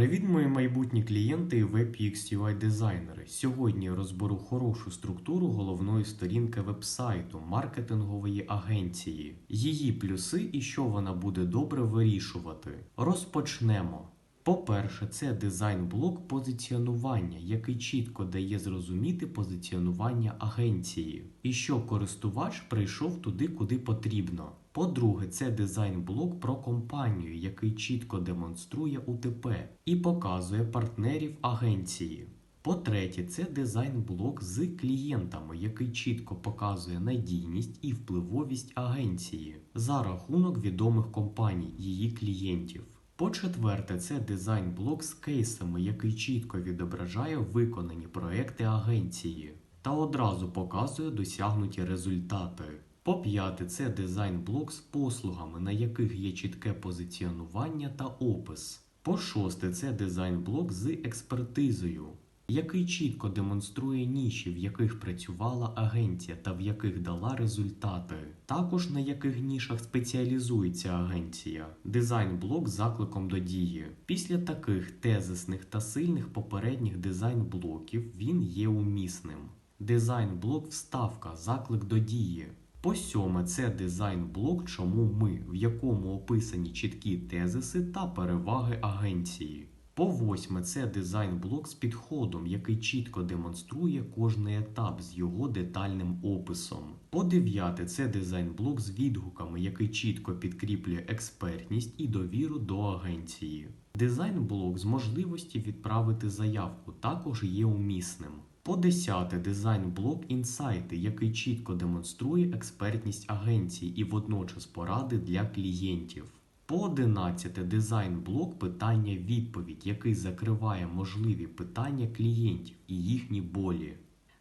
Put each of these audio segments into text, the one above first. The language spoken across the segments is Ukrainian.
Привіт, мої майбутні клієнти і WebUX UI дизайнери. Сьогодні я розберу хорошу структуру головної сторінки вебсайту маркетингової агенції, її плюси і що вона буде добре вирішувати. Розпочнемо. По-перше, це дизайн-блок позиціонування, який чітко дає зрозуміти позиціонування агенції, і що користувач прийшов туди, куди потрібно. По-друге, це дизайн-блок про компанію, який чітко демонструє УТП і показує партнерів агенції. По-третє, це дизайн-блок з клієнтами, який чітко показує надійність і впливовість агенції за рахунок відомих компаній, її клієнтів. По-четверте, це дизайн-блок з кейсами, який чітко відображає виконані проекти агенції та одразу показує досягнуті результати. По-п'яте, це дизайн-блок з послугами, на яких є чітке позиціонування та опис. По-шосте, це дизайн-блок з експертизою, який чітко демонструє ніші, в яких працювала агенція та в яких дала результати. Також на яких нішах спеціалізується агенція. Дизайн-блок з закликом до дії. Після таких тезисних та сильних попередніх дизайн-блоків він є умісним. Дизайн-блок вставка, заклик до дії. По сьоме, це дизайн-блок, чому ми, в якому описані чіткі тезиси та переваги агенції. По восьме, це дизайн-блок з підходом, який чітко демонструє кожний етап з його детальним описом. По дев'яте, це дизайн-блок з відгуками, який чітко підкріплює експертність і довіру до агенції. Дизайн-блок з можливості відправити заявку також є умісним. По десяте, дизайн-блок інсайти, який чітко демонструє експертність агенції і водночас поради для клієнтів. По 11 дизайн-блок питання-відповідь, який закриває можливі питання клієнтів і їхні болі.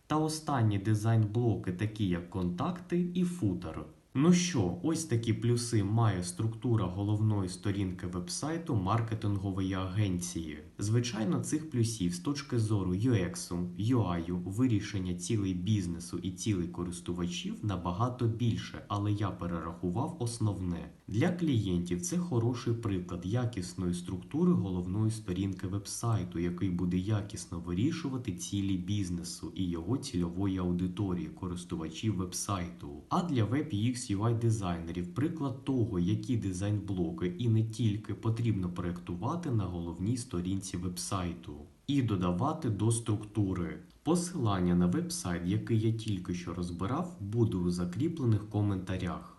Та останні дизайн-блоки, такі як контакти і футер. Ну що, ось такі плюси має структура головної сторінки вебсайту маркетингової агенції. Звичайно, цих плюсів з точки зору UX, UI, вирішення цілей бізнесу і цілей користувачів набагато більше, але я перерахував основне. Для клієнтів це хороший приклад якісної структури головної сторінки вебсайту, який буде якісно вирішувати цілі бізнесу і його цільової аудиторії користувачів вебсайту. А для WebUX UI дизайнерів приклад того, які дизайн-блоки і не тільки потрібно проєктувати на головній сторінці вебсайту. І додавати до структури. Посилання на вебсайт, який я тільки що розбирав, буде у закріплених коментарях.